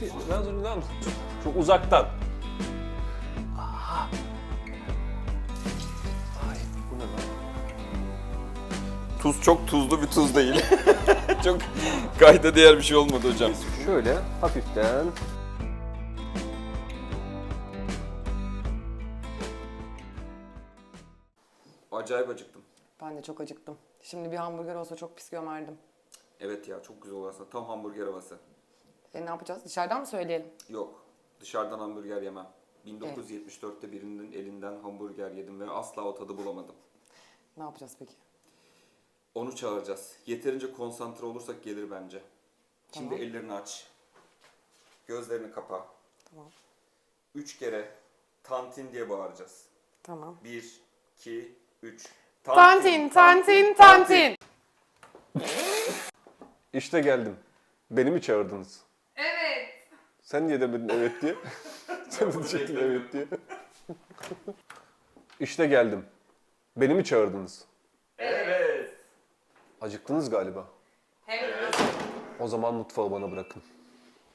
bir biraz önden tut. Çok uzaktan. Aha. Ay bu ne lan? Tuz çok tuzlu bir tuz değil. çok kayda değer bir şey olmadı hocam. Şöyle hafiften. Acayip acıktım. Ben de çok acıktım. Şimdi bir hamburger olsa çok pis gömerdim. Evet ya çok güzel olur aslında. Tam hamburger havası. E ne yapacağız? Dışarıdan mı söyleyelim? Yok. Dışarıdan hamburger yemem. 1974'te birinin elinden hamburger yedim ve asla o tadı bulamadım. Ne yapacağız peki? Onu çağıracağız. Yeterince konsantre olursak gelir bence. Şimdi Tamam. ellerini aç. Gözlerini kapa. Tamam. Üç kere tantin diye bağıracağız. Tamam. Bir, iki, üç. Tantin, tantin, tantin. İşte geldim. Beni mi çağırdınız? Sen niye demedin evet diye? Sen de diyecektin evet diye. işte geldim. Beni mi çağırdınız? Evet. Acıktınız galiba. Hem O zaman mutfağı bana bırakın.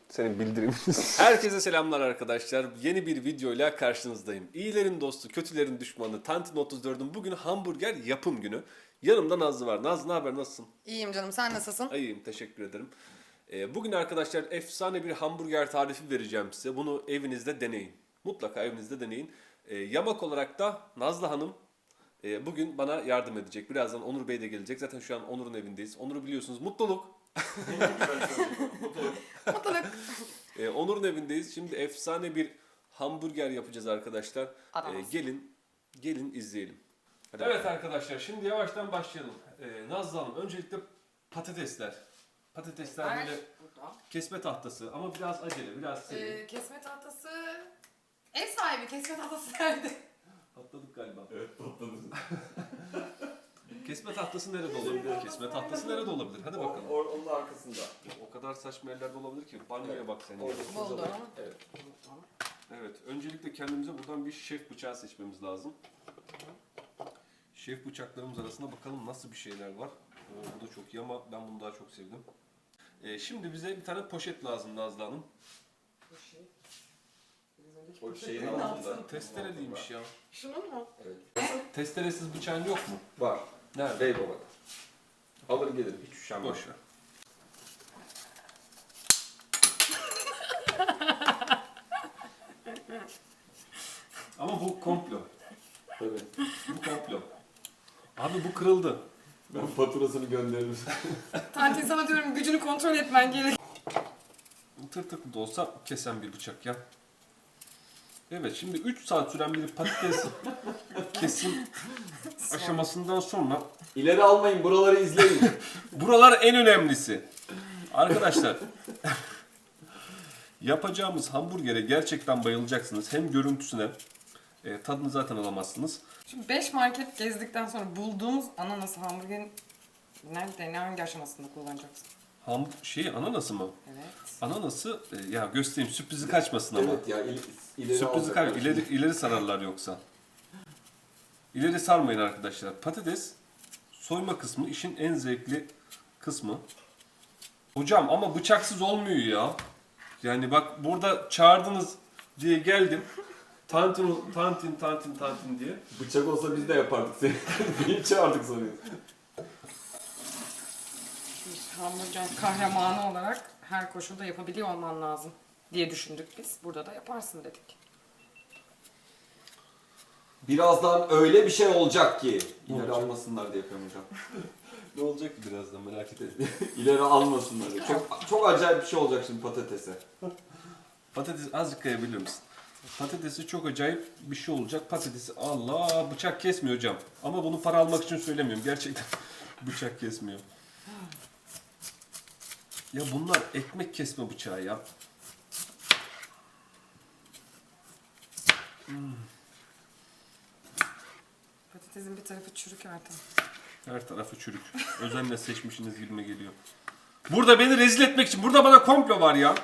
Senin bildiriminiz. Herkese selamlar arkadaşlar. Yeni bir videoyla karşınızdayım. İyilerin dostu, kötülerin düşmanı Tantin 34'ün bugün hamburger yapım günü. Yanımda Nazlı var. Nazlı ne haber nasılsın? İyiyim canım. Sen nasılsın? İyiyim teşekkür ederim. Ee, bugün arkadaşlar efsane bir hamburger tarifi vereceğim size. Bunu evinizde deneyin. Mutlaka evinizde deneyin. Ee, yamak olarak da Nazlı Hanım e, bugün bana yardım edecek. Birazdan Onur Bey de gelecek. Zaten şu an Onur'un evindeyiz. Onur'u biliyorsunuz. Mutluluk. Mutluluk. Ee, Onur'un evindeyiz. Şimdi efsane bir hamburger yapacağız arkadaşlar. Ee, gelin, gelin izleyelim. evet arkadaşlar şimdi yavaştan başlayalım. Nazlı Hanım öncelikle patatesler. Patatesler böyle Burada. kesme tahtası ama biraz acele, biraz seri. Ee, kesme tahtası... Ev sahibi kesme tahtası nerede? Patladık galiba. Evet patladık. kesme tahtası nerede olabilir? Kesme tahtası nerede olabilir? Hadi bakalım. onun arkasında. O kadar saçma yerlerde olabilir ki. Banyoya bak sen. ya. Buldum. Evet. Evet, öncelikle kendimize buradan bir şef bıçağı seçmemiz lazım. Şef bıçaklarımız arasında bakalım nasıl bir şeyler var. Oo, bu da çok iyi ama ben bunu daha çok sevdim. Ee, şimdi bize bir tane poşet lazım Nazlı Hanım. O şeyin altında. Testere değilmiş ya. Şunun mu? Testeresiz bıçağın yok mu? Var. Nerede? Beybaba'da. Alır gelir. Hiç üşenmem. Boş ver. Ama bu komplo. Tabii. Bu komplo. Abi bu kırıldı. Ben faturasını gönderirim. Tantin sana diyorum gücünü kontrol etmen gerek. Tır tıklı da olsa kesen bir bıçak ya. Evet şimdi 3 saat süren bir patates kesim aşamasından sonra İleri almayın buraları izleyin. buralar en önemlisi. Arkadaşlar yapacağımız hamburgere gerçekten bayılacaksınız. Hem görüntüsüne e, tadını zaten alamazsınız. Şimdi 5 market gezdikten sonra bulduğumuz ananası hamburgerin nerede, ne hangi aşamasında kullanacaksın? Ham şey ananası mı? Evet. Ananası e, ya göstereyim sürprizi kaçmasın ama. evet ya il, ileri Sürprizi alacaklar şimdi. ileri, ileri sararlar yoksa. İleri sarmayın arkadaşlar. Patates soyma kısmı işin en zevkli kısmı. Hocam ama bıçaksız olmuyor ya. Yani bak burada çağırdınız diye geldim. Tantin, tantin, tantin, tantin diye. Bıçak olsa biz de yapardık seni. Niye çağırdık sanıyorsun? Bir hamburger kahramanı olarak her koşulda yapabiliyor olman lazım diye düşündük biz. Burada da yaparsın dedik. Birazdan öyle bir şey olacak ki. İleri almasınlar diye yapıyorum hocam. Ne olacak ki birazdan merak etme. İleri almasınlar diye. Çok, çok acayip bir şey olacak şimdi patatese. Patates azıcık kayabilir misin? Patatesi çok acayip bir şey olacak. Patatesi Allah bıçak kesmiyor hocam. Ama bunu para almak için söylemiyorum. Gerçekten bıçak kesmiyor. Ya bunlar ekmek kesme bıçağı ya. Patatesin bir tarafı çürük Ertan. Her tarafı çürük. Özenle seçmişsiniz gibime geliyor. Burada beni rezil etmek için. Burada bana komplo var ya.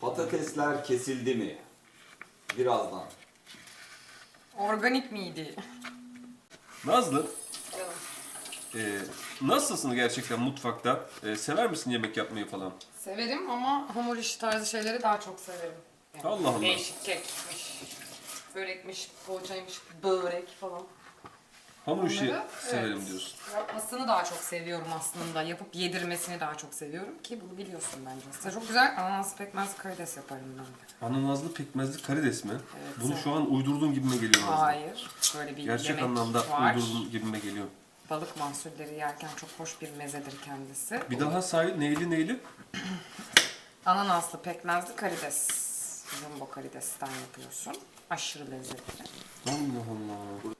Patatesler kesildi mi? Birazdan. Organik miydi? Nazlı. Ee, nasılsın gerçekten mutfakta? Ee, sever misin yemek yapmayı falan? Severim ama hamur işi tarzı şeyleri daha çok severim. Yani Allah Allah. Değişik kekmiş, börekmiş, poğaçaymış, börek falan. Hamur işi Onları, severim evet, diyorsun. Yapmasını daha çok seviyorum aslında. Yapıp yedirmesini daha çok seviyorum ki bunu biliyorsun bence. Size çok güzel ananas pekmez karides yaparım ben de. Ananazlı pekmezli karides mi? Evet, Bunu şu an uydurduğun gibime geliyor. Nazlı. Hayır. Böyle bir Gerçek yemek anlamda var. uydurduğun gibime geliyor. Balık mahsulleri yerken çok hoş bir mezedir kendisi. Bir daha say neyli neyli? Ananaslı pekmezli karides. Jumbo karidesten yapıyorsun. Aşırı lezzetli. Allah Allah.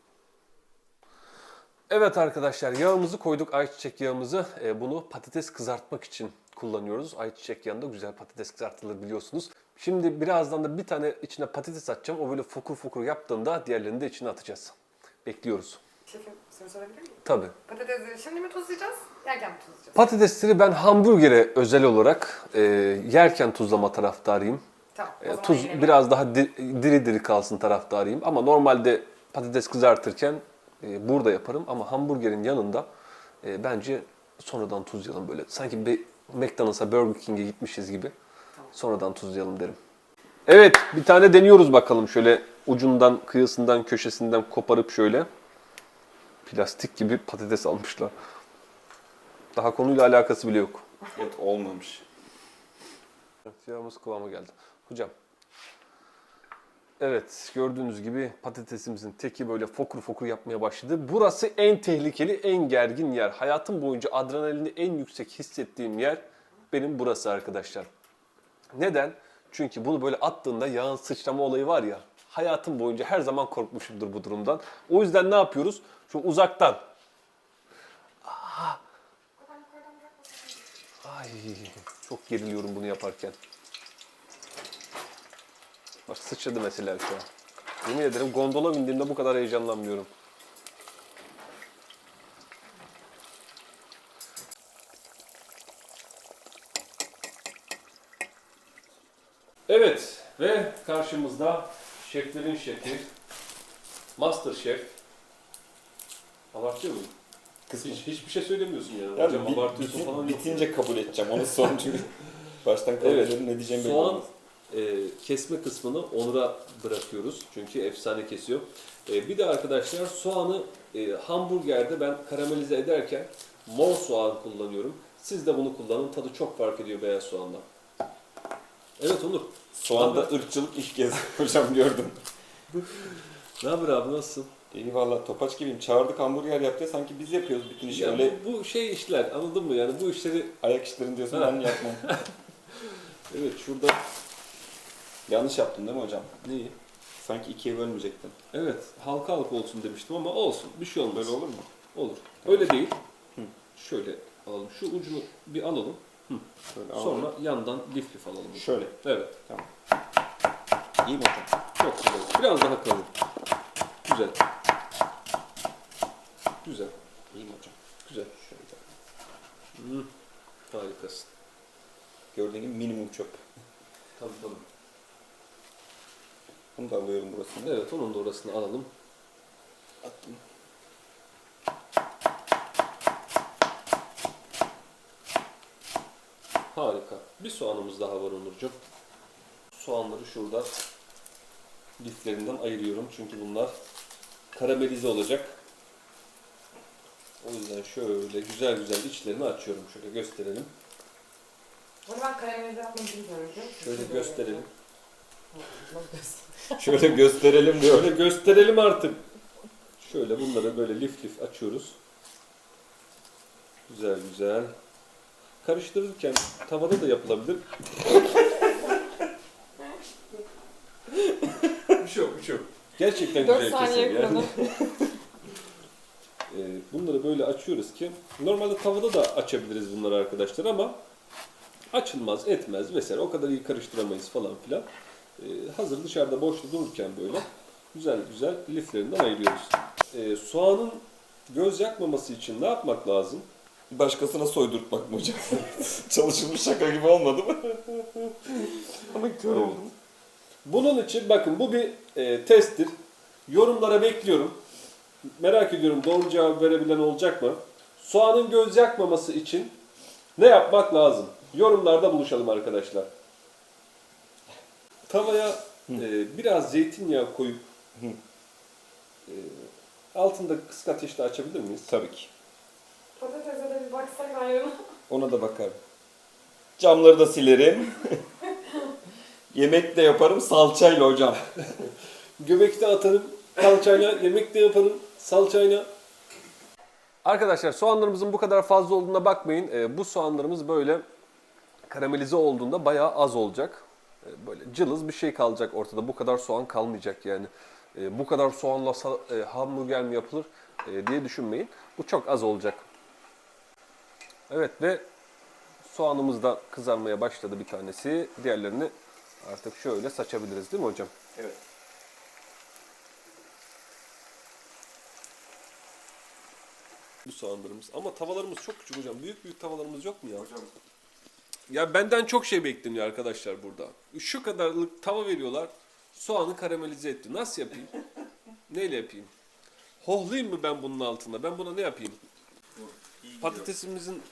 Evet arkadaşlar yağımızı koyduk ayçiçek yağımızı. Ee, bunu patates kızartmak için kullanıyoruz. Ayçiçek yağında güzel patates kızartılır biliyorsunuz. Şimdi birazdan da bir tane içine patates atacağım. O böyle fokur fokur yaptığında diğerlerini de içine atacağız. Bekliyoruz. Şefim soru sorabilir miyim? Tabii. Patatesleri şimdi mi tuzlayacağız? Yerken mi tuzlayacağız? Patatesleri ben hamburgere özel olarak e, yerken tuzlama taraftarıyım. Tamam. o E, zaman tuz yine biraz daha di- diri diri kalsın taraftarıyım. Ama normalde patates kızartırken e, burada yaparım. Ama hamburgerin yanında e, bence sonradan tuzlayalım böyle. Sanki bir McDonald's'a Burger King'e gitmişiz gibi. Sonradan tuzlayalım derim. Evet bir tane deniyoruz bakalım. Şöyle ucundan, kıyısından, köşesinden koparıp şöyle. Plastik gibi patates almışlar. Daha konuyla alakası bile yok. Evet olmamış. Evet, yağımız kıvama geldi. Hocam. Evet, gördüğünüz gibi patatesimizin teki böyle fokur fokur yapmaya başladı. Burası en tehlikeli, en gergin yer. Hayatım boyunca adrenalini en yüksek hissettiğim yer benim burası arkadaşlar. Neden? Çünkü bunu böyle attığında yağın sıçrama olayı var ya. Hayatım boyunca her zaman korkmuşumdur bu durumdan. O yüzden ne yapıyoruz? Şu uzaktan. Ay çok geriliyorum bunu yaparken. Bak sıçradı mesela şu an. Yemin ederim gondola bindiğimde bu kadar heyecanlanmıyorum. Evet ve karşımızda şeflerin şefi, master şef. Abartıyor muyum? Hiç, hiçbir şey söylemiyorsun yani. Yani Hocam bi- abartıyorsun bitin- falan bitince kabul edeceğim. Onu son çünkü. Baştan kabul Evet. ederim ne diyeceğimi Soğan. E, kesme kısmını Onur'a bırakıyoruz. Çünkü efsane kesiyor. E, bir de arkadaşlar soğanı e, hamburgerde ben karamelize ederken mor soğan kullanıyorum. Siz de bunu kullanın. Tadı çok fark ediyor beyaz soğandan. Evet Onur. Soğanda ırkçılık ilk kez hocam gördüm. Ne haber abi nasılsın? İyi valla topaç gibiyim. Çağırdık hamburger yaptı sanki biz yapıyoruz bütün işi. Ya Öyle bu, bu şey işler anladın mı yani bu işleri ayak işlerini diyorsun ben yapmam. evet şurada Yanlış yaptın değil mi hocam? neyi? Sanki ikiye bölmeyecektin. Evet halka halka olsun demiştim ama olsun bir şey olmaz. Böyle olur mu? Olur. Öyle değil. Şöyle alalım. Şu ucunu bir alalım. Şöyle al. Sonra yandan lif lif alalım. Şöyle. Evet. Tamam. İyi mi hocam? Çok güzel. Biraz daha kalın. Güzel. Güzel. İyi mi hocam? Güzel. Şöyle. Hı. Harikasın. Gördüğün gibi minimum çöp. Tabii tabii. Bunu da alıyorum burasını. Evet onun da orasını alalım. Attım. Harika. Bir soğanımız daha var Onurcuğum. Soğanları şurada liflerinden ayırıyorum. Çünkü bunlar karamelize olacak. O yüzden şöyle güzel güzel içlerini açıyorum. Şöyle gösterelim. Bunu ben karamelize yapmayı bilmiyorum. Şöyle gösterelim. Şöyle gösterelim diyor. Şöyle gösterelim artık. Şöyle bunları böyle lif lif açıyoruz. Güzel güzel. Karıştırırken tavada da yapılabilir. bir şey yok, bir şey yok. Gerçekten 4 güzel saniye keser yani. kuralı. Ee, bunları böyle açıyoruz ki normalde tavada da açabiliriz bunları arkadaşlar ama açılmaz, etmez vesaire. O kadar iyi karıştıramayız falan filan. Ee, hazır dışarıda boşta dururken böyle güzel güzel liflerinden ayırıyoruz. Ee, soğanın göz yakmaması için ne yapmak lazım? Başkasına soydurtmak mı hocam? Çalışılmış şaka gibi olmadı mı? Ama kör Evet. oldum. Bunun için bakın bu bir e, testtir. Yorumlara bekliyorum. Merak ediyorum doğru cevap verebilen olacak mı? soğanın göz yakmaması için ne yapmak lazım? Yorumlarda buluşalım arkadaşlar. Tavaya e, biraz zeytinyağı koyup e, altında kısık ateşte açabilir miyiz? Tabii ki. Patatese de bir baksak ayrına. Ona da bakarım. Camları da silerim. Yemek de yaparım salçayla hocam. Göbekte atarım, salçayla, yemek de yaparım, salçayla. Arkadaşlar soğanlarımızın bu kadar fazla olduğuna bakmayın. Ee, bu soğanlarımız böyle karamelize olduğunda bayağı az olacak. Böyle cılız bir şey kalacak ortada. Bu kadar soğan kalmayacak yani. Ee, bu kadar soğanla e, hamburger mi yapılır e, diye düşünmeyin. Bu çok az olacak. Evet ve soğanımız da kızarmaya başladı bir tanesi. Diğerlerini artık şöyle saçabiliriz değil mi hocam? Evet. Bu soğanlarımız. Ama tavalarımız çok küçük hocam. Büyük büyük tavalarımız yok mu ya? Hocam Ya benden çok şey bekleniyor arkadaşlar burada. Şu kadarlık tava veriyorlar. Soğanı karamelize etti. Nasıl yapayım? Neyle yapayım? Hohlayayım mı ben bunun altında? Ben buna ne yapayım? Patatesimizin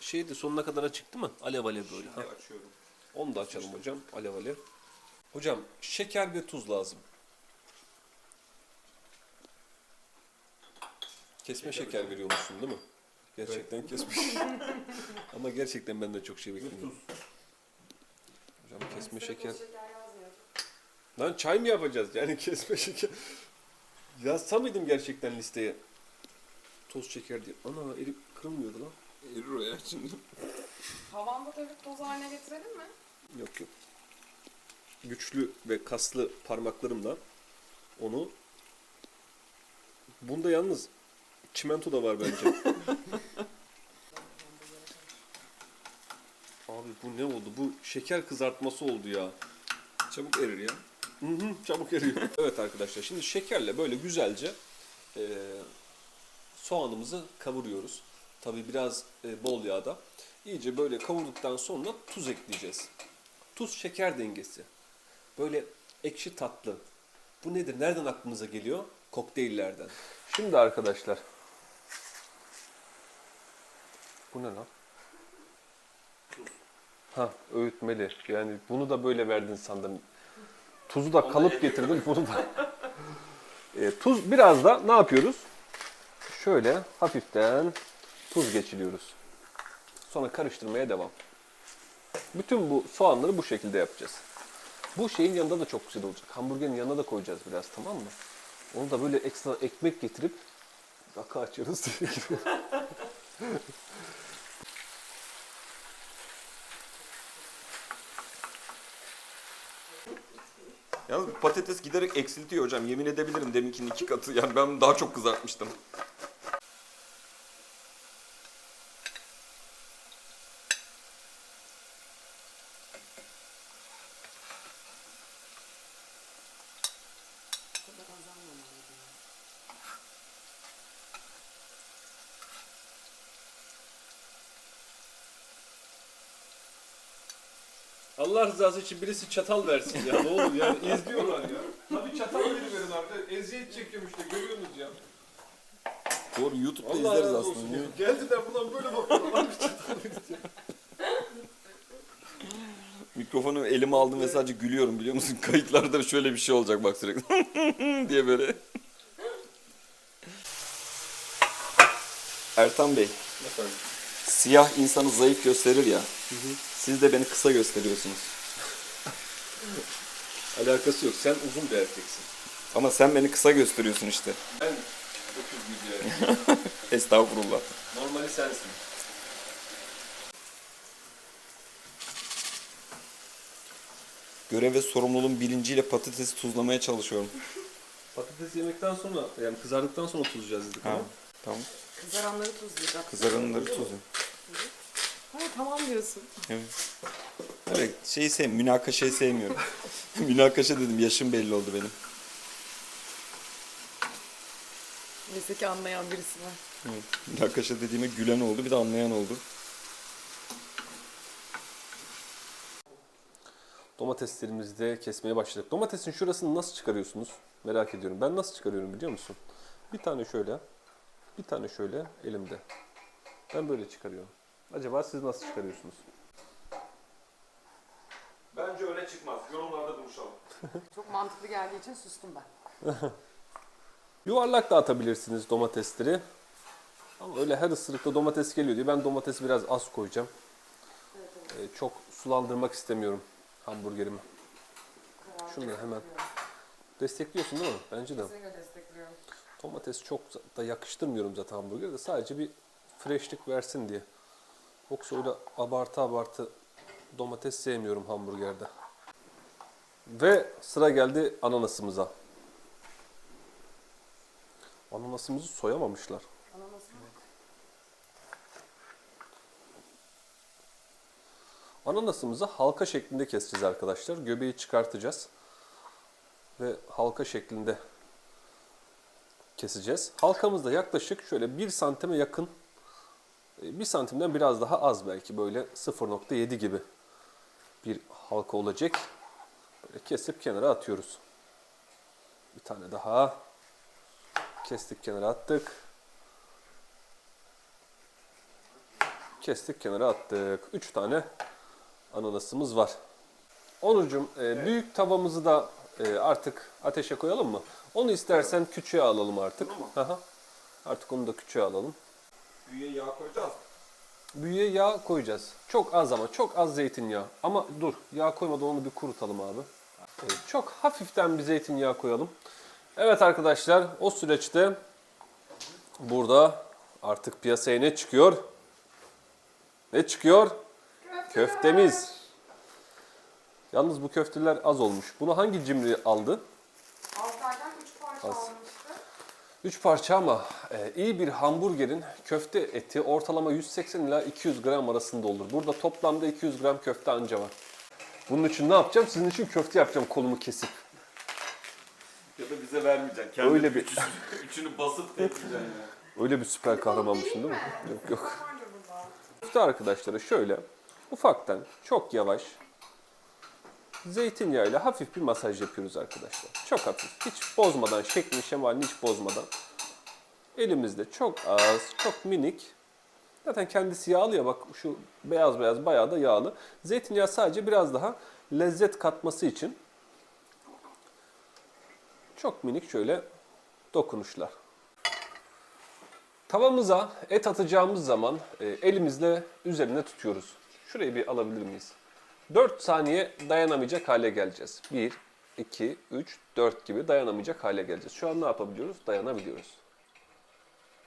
şeyi de sonuna kadar değil mi? Alev alev böyle. Ha. açıyorum. Onu da açalım hocam. Alev alev. Hocam şeker ve tuz lazım. Kesme şeker veriyormuşsun değil mi? Gerçekten kesmiş. Ama gerçekten benden çok şey bekliyorum. Hocam kesme şeker. Lan çay mı yapacağız? Yani kesme şeker. Yazsam mıydım gerçekten listeye? Toz şeker diye. Ana erip kırılmıyordu lan. Erir o ya şimdi. Tavanda dövüp toz haline getirelim mi? Yok yok. Güçlü ve kaslı parmaklarımla onu Bunda yalnız çimento da var bence. Abi bu ne oldu? Bu şeker kızartması oldu ya. Çabuk erir ya. Hı hı, çabuk eriyor. evet arkadaşlar şimdi şekerle böyle güzelce e, soğanımızı kavuruyoruz. Tabi biraz e, bol yağda. İyice böyle kavurduktan sonra tuz ekleyeceğiz. Tuz şeker dengesi. Böyle ekşi tatlı. Bu nedir? Nereden aklınıza geliyor? Kokteyllerden. Şimdi arkadaşlar. Bu ne lan? Ha öğütmeli. Yani bunu da böyle verdin sandım. Tuzu da kalıp getirdim bunu da. E, tuz biraz da ne yapıyoruz? Şöyle hafiften tuz geçiriyoruz. Sonra karıştırmaya devam. Bütün bu soğanları bu şekilde yapacağız. Bu şeyin yanında da çok güzel olacak. Hamburgerin yanına da koyacağız biraz tamam mı? Onu da böyle ekstra ekmek getirip rakı açarız. Yalnız patates giderek eksiltiyor hocam. Yemin edebilirim deminkinin iki katı. Yani ben daha çok kızartmıştım. Allah rızası için birisi çatal versin ya ne olur yani izliyorlar ya. Tabii çatal veriverin arkadaşlar. Eziyet çekiyorum işte görüyorsunuz ya. Doğru YouTube'da Allah izleriz razı aslında. olsun. Ya. Geldiler buradan böyle bakıyorlar. Abi çatal verin. Mikrofonu elime aldım ve sadece gülüyorum biliyor musun? Kayıtlarda şöyle bir şey olacak bak sürekli. diye böyle. Ertan Bey, siyah insanı zayıf gösterir ya. Siz de beni kısa gösteriyorsunuz. Alakası yok. Sen uzun bir erkeksin. Ama sen beni kısa gösteriyorsun işte. Ben öküz yani. Estağfurullah. Normali sensin. Görev ve sorumluluğun bilinciyle patatesi tuzlamaya çalışıyorum. Patates yemekten sonra yani kızardıktan sonra tuzlayacağız dedik Ha, ama. tamam. Kızaranları tuzlayacağız. Kızaranları tuzlu. Tamam diyorsun. Evet. Öyle şeyi sev, münakaşayı sevmiyorum. Münakaşa dedim, yaşım belli oldu benim. Neyse ki anlayan birisi var. Evet. Münakaşa dediğime gülen oldu, bir de anlayan oldu. Domateslerimizi de kesmeye başladık. Domatesin şurasını nasıl çıkarıyorsunuz? Merak ediyorum. Ben nasıl çıkarıyorum biliyor musun? Bir tane şöyle, bir tane şöyle elimde. Ben böyle çıkarıyorum. Acaba siz nasıl çıkarıyorsunuz? Bence öyle çıkmaz. Yorumlarda buluşalım. Çok mantıklı geldiği için sustum ben. Yuvarlak da atabilirsiniz domatesleri. Ama öyle her ısırıkta domates geliyor diye ben domatesi biraz az koyacağım. Ee, çok sulandırmak istemiyorum hamburgerimi. Şunu da hemen destekliyorsun değil mi? Bence de. Kesinlikle destekliyorum. Domates çok da yakıştırmıyorum zaten hamburgere de sadece bir freshlik versin diye. Yoksa öyle abartı abartı domates sevmiyorum hamburgerde. Ve sıra geldi ananasımıza. Ananasımızı soyamamışlar. Ananasımızı halka şeklinde keseceğiz arkadaşlar. Göbeği çıkartacağız. Ve halka şeklinde keseceğiz. Halkamız da yaklaşık şöyle 1 santime yakın, 1 santimden biraz daha az belki böyle 0.7 gibi bir halka olacak. Böyle kesip kenara atıyoruz. Bir tane daha. Kestik kenara attık. Kestik kenara attık. 3 tane ananasımız var. Onurcuğum e, büyük tavamızı da e, artık ateşe koyalım mı? Onu istersen küçüğe alalım artık. Aha. Artık onu da küçüğe alalım. Büyüye yağ koyacağız. Büyüğe yağ koyacağız. Çok az ama çok az zeytinyağı. Ama dur yağ koymadan onu bir kurutalım abi. Evet, çok hafiften bir zeytinyağı koyalım. Evet arkadaşlar o süreçte burada artık piyasaya ne çıkıyor? Ne çıkıyor? Köftemiz. Yalnız bu köfteler az olmuş. Bunu hangi cimri aldı? Altay'dan 3 parça Az. almıştı. 3 parça ama e, iyi bir hamburgerin köfte eti ortalama 180 ila 200 gram arasında olur. Burada toplamda 200 gram köfte anca var. Bunun için ne yapacağım? Sizin için köfte yapacağım kolumu kesip. Ya da bize vermeyeceksin. Öyle bir- Üçünü, üçünü basıp tekleyeceksin ya. Öyle bir süper kahramanmışsın değil mi? Yok yok. Köfte arkadaşları şöyle ufaktan çok yavaş zeytinyağıyla hafif bir masaj yapıyoruz arkadaşlar. Çok hafif. Hiç bozmadan, şeklini şemalini hiç bozmadan. Elimizde çok az, çok minik. Zaten kendisi yağlı ya bak şu beyaz beyaz bayağı da yağlı. Zeytinyağı sadece biraz daha lezzet katması için çok minik şöyle dokunuşlar. Tavamıza et atacağımız zaman e, elimizle üzerine tutuyoruz. Şurayı bir alabilir miyiz? 4 saniye dayanamayacak hale geleceğiz. 1, 2, 3, 4 gibi dayanamayacak hale geleceğiz. Şu an ne yapabiliyoruz? Dayanabiliyoruz.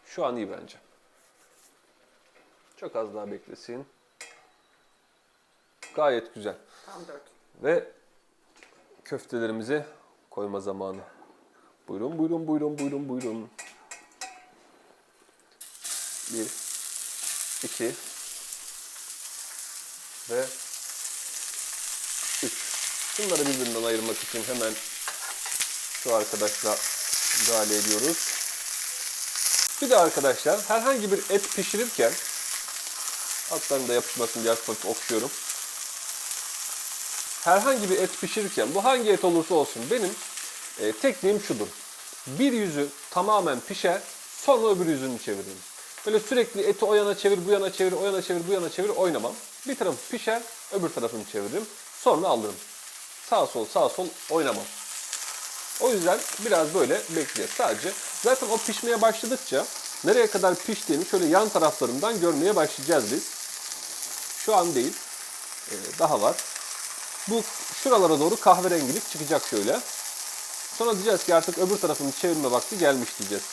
Şu an iyi bence. Çok az daha beklesin. Gayet güzel. Tam 4. Ve köftelerimizi koyma zamanı. Buyurun, buyurun, buyurun, buyurun, buyurun. Bir, iki ve üç. Bunları birbirinden ayırmak için hemen şu arkadaşla müdahale ediyoruz. Bir de arkadaşlar herhangi bir et pişirirken altlarında yapışmasın diye hafif okşuyorum herhangi bir et pişirirken bu hangi et olursa olsun benim e, tekniğim şudur. Bir yüzü tamamen pişer sonra öbür yüzünü çeviririm. Böyle sürekli eti o yana çevir, bu yana çevir, o yana çevir, bu yana çevir oynamam. Bir tarafı pişer, öbür tarafını çeviririm. Sonra alırım. Sağ sol, sağ sol oynamam. O yüzden biraz böyle bekleyeceğiz sadece. Zaten o pişmeye başladıkça nereye kadar piştiğini şöyle yan taraflarından görmeye başlayacağız biz. Şu an değil. Ee, daha var. Bu şuralara doğru kahverengilik çıkacak şöyle. Sonra diyeceğiz ki artık öbür tarafını çevirme vakti gelmiş diyeceğiz.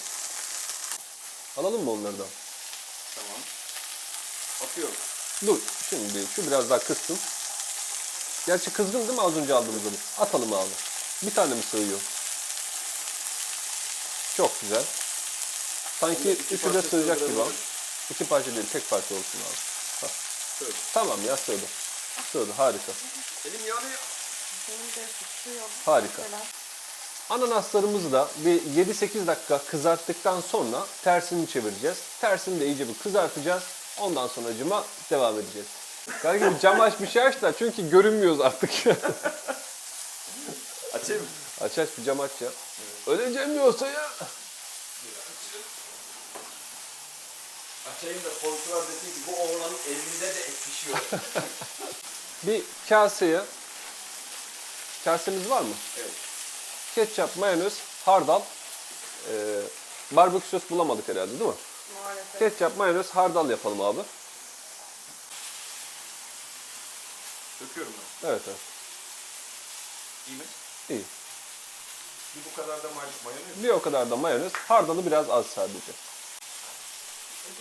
Alalım mı onları da? Tamam. Atıyorum. Dur şimdi şu biraz daha kızsın. Gerçi kızgın değil mi az önce aldığımız onu? Atalım abi. Bir tane mi sığıyor? Çok güzel. Sanki iki üçü de parça sığacak gibi abi. İki parça değil tek parça olsun abi. Hah. Tamam ya sığdı. Sığdı harika. Elim yanıyor. Benim de tutuyor. Harika. Mesela. Ananaslarımızı da bir 7-8 dakika kızarttıktan sonra tersini çevireceğiz. Tersini de iyice bir kızartacağız. Ondan sonra cıma devam edeceğiz. Kanka bir cam aç bir şey aç da çünkü görünmüyoruz artık. Açayım mı? aç aç bir cam aç ya. Öleceğim yoksa ya. Açayım da kontrol edeyim ki bu oğlanın elinde de et pişiyor. Bir kaseye, kasemiz var mı? evet. Ketçap, mayonez, hardal, e, barbekü sos bulamadık herhalde değil mi? Maalesef. Ketçap, mayonez, hardal yapalım abi. Döküyorum ben. Evet evet. İyi mi? İyi. Bir bu kadar da may- mayonez. Bir o kadar da mayonez. Hardalı biraz az sadece.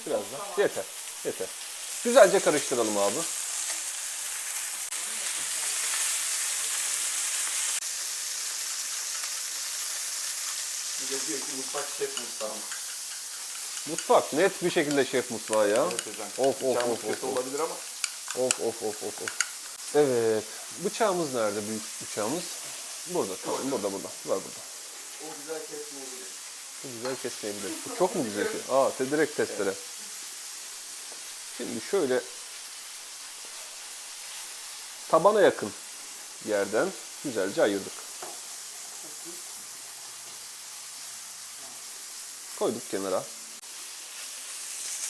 Biraz da. Yeter. Yeter. Güzelce karıştıralım abi. Diyor ki mutfak şef mutfağı. Mutfak net bir şekilde şef mutfağı ya. Evet hocam. Of of of of. of. olabilir ama. Of of of of of. Evet. Bıçağımız nerede büyük bıçağımız? Burada tamam burada burada. Var burada. O güzel kesmeyebilir. Bu güzel kesmeyebilir. Bu çok mu güzel ki? Aa te- direkt testere. Şimdi şöyle tabana yakın yerden güzelce ayırdık. Koyduk kenara.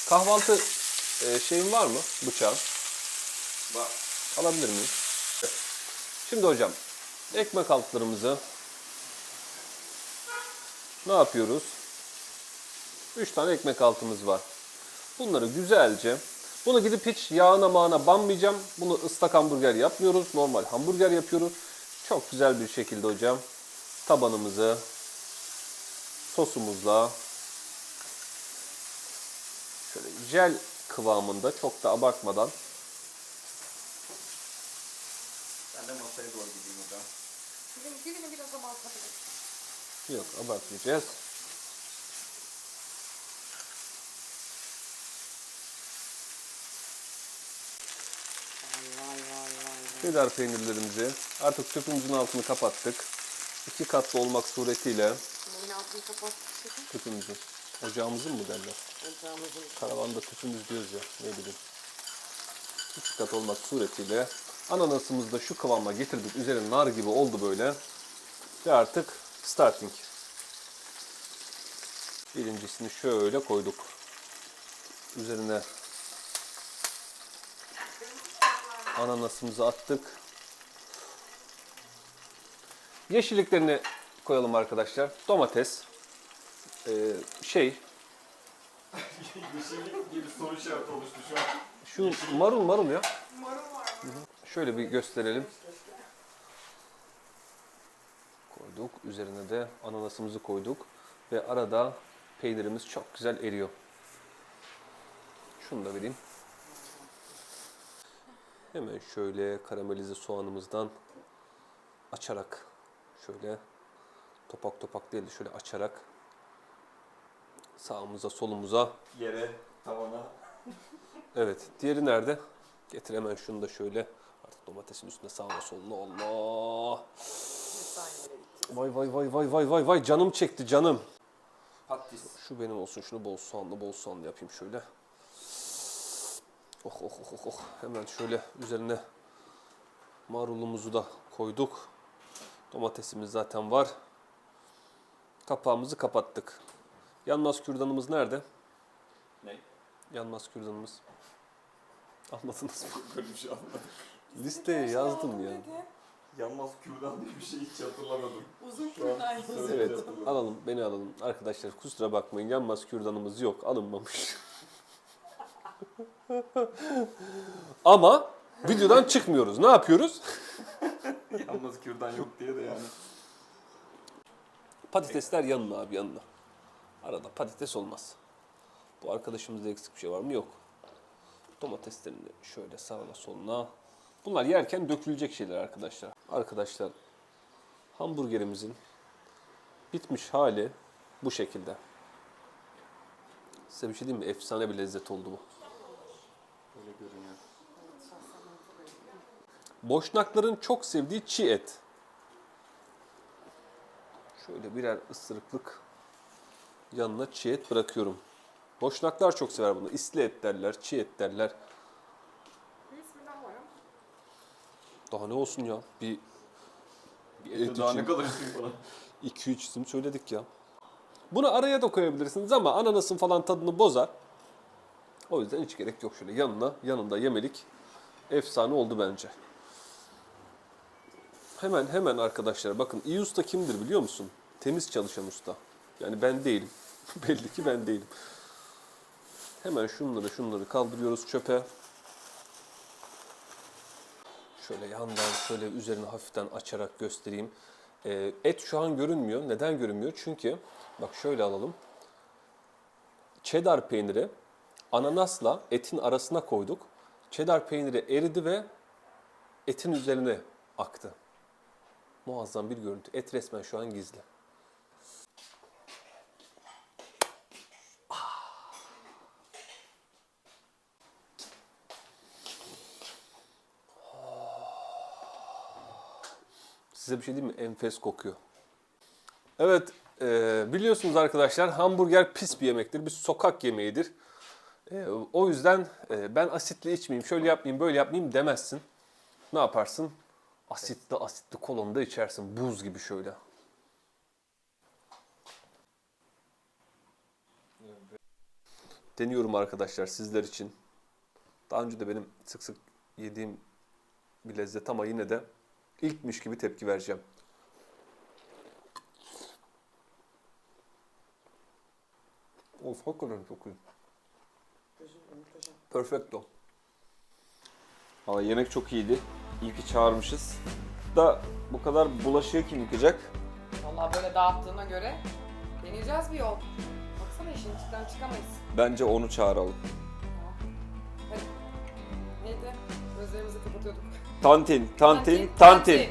Kahvaltı e, şeyin var mı? Bıçağın. Bak. Alabilir miyim? Şimdi hocam ekmek altlarımızı ne yapıyoruz? 3 tane ekmek altımız var. Bunları güzelce bunu gidip hiç yağına mağına banmayacağım. Bunu ıslak hamburger yapmıyoruz. Normal hamburger yapıyoruz. Çok güzel bir şekilde hocam tabanımızı sosumuzla şöyle jel kıvamında çok da abartmadan Ben de masaya doğru gideyim hocam. Bizim dilimi biraz abartabiliriz. Yok abartmayacağız. Cheddar peynirlerimizi artık tüpümüzün altını kapattık. İki katlı olmak suretiyle Neyin altını kapattık şefim? tüpümüzün, ocağımızın mı derler? Ocağımızın. Karavanda tüpümüz diyoruz ya ne bileyim. İki kat olmak suretiyle ananasımızı da şu kıvama getirdik. Üzeri nar gibi oldu böyle. Ve artık starting. Birincisini şöyle koyduk. Üzerine ananasımızı attık. Yeşilliklerini koyalım arkadaşlar. Domates, ee, şey, Yeşillik gibi soru işareti oluştu şu an. Şu marul marul ya. Marul var? Şöyle bir gösterelim. Koyduk. Üzerine de ananasımızı koyduk. Ve arada peynirimiz çok güzel eriyor. Şunu da vereyim. Hemen şöyle karamelize soğanımızdan açarak şöyle topak topak değil de şöyle açarak sağımıza solumuza Yere, tavana. Evet. Diğeri nerede? Getir hemen şunu da şöyle. Artık domatesin üstüne sağına soluna. Allah. Vay vay vay vay vay vay vay canım çekti canım. Patates. Şu benim olsun. Şunu bol soğanlı bol soğanlı yapayım şöyle. Oh oh oh oh oh. Hemen şöyle üzerine marulumuzu da koyduk. Domatesimiz zaten var. Kapağımızı kapattık. Yanmaz kürdanımız nerede? Ne? Yanmaz kürdanımız. Anladınız mı? Böyle bir şey anlamadım. Listeye yazdım ya. Yanmaz kürdan diye bir şey hiç hatırlamadım. Uzun kürdan Evet, alalım, beni alalım. Arkadaşlar kusura bakmayın, yanmaz kürdanımız yok, alınmamış. Ama videodan çıkmıyoruz. Ne yapıyoruz? Yanmaz kürdan yok diye de yani. Patatesler yanına abi, yanına. Arada patates olmaz. Bu arkadaşımızda eksik bir şey var mı? Yok. Domateslerini şöyle sağına soluna. Bunlar yerken dökülecek şeyler arkadaşlar. Arkadaşlar, hamburgerimizin bitmiş hali bu şekilde. Size bir şey diyeyim mi? Efsane bir lezzet oldu bu. Öyle görünüyor. Boşnakların çok sevdiği çiğ et. Şöyle birer ısırıklık yanına çiğ et bırakıyorum. Boşnaklar çok sever bunu. İsli et derler, çiğ et derler. Bir ismi daha var ama. Daha ne olsun ya? Bir, bir et Daha için ne kadar istiyor bana. 2-3 isim söyledik ya. Bunu araya da koyabilirsiniz ama ananasın falan tadını bozar. O yüzden hiç gerek yok şöyle yanına yanında yemelik efsane oldu bence. Hemen hemen arkadaşlar bakın iyi usta kimdir biliyor musun? Temiz çalışan usta. Yani ben değilim. Belli ki ben değilim. Hemen şunları şunları kaldırıyoruz çöpe. Şöyle yandan şöyle üzerini hafiften açarak göstereyim. Ee, et şu an görünmüyor. Neden görünmüyor? Çünkü bak şöyle alalım. Cheddar peyniri ananasla etin arasına koyduk. Cheddar peyniri eridi ve etin üzerine aktı. Muazzam bir görüntü. Et resmen şu an gizli. Size bir şey diyeyim mi? Enfes kokuyor. Evet, e, biliyorsunuz arkadaşlar hamburger pis bir yemektir. Bir sokak yemeğidir. E, o yüzden e, ben asitli içmeyeyim, şöyle yapmayayım, böyle yapmayayım demezsin. Ne yaparsın? Asitli asitli kolonu da içersin. Buz gibi şöyle. Deniyorum arkadaşlar sizler için. Daha önce de benim sık sık yediğim bir lezzet ama yine de ilkmiş gibi tepki vereceğim. Of hakikaten çok iyi. Perfecto. Valla yemek çok iyiydi. İyi ki çağırmışız. Da bu kadar bulaşığı kim yıkacak? Vallahi böyle dağıttığına göre deneyeceğiz bir yol. Baksana işin içinden çıkamayız. Bence onu çağıralım. Neydi? Gözlerimizi kapatıyorduk. Tantin, tantin, Tantin, tantin.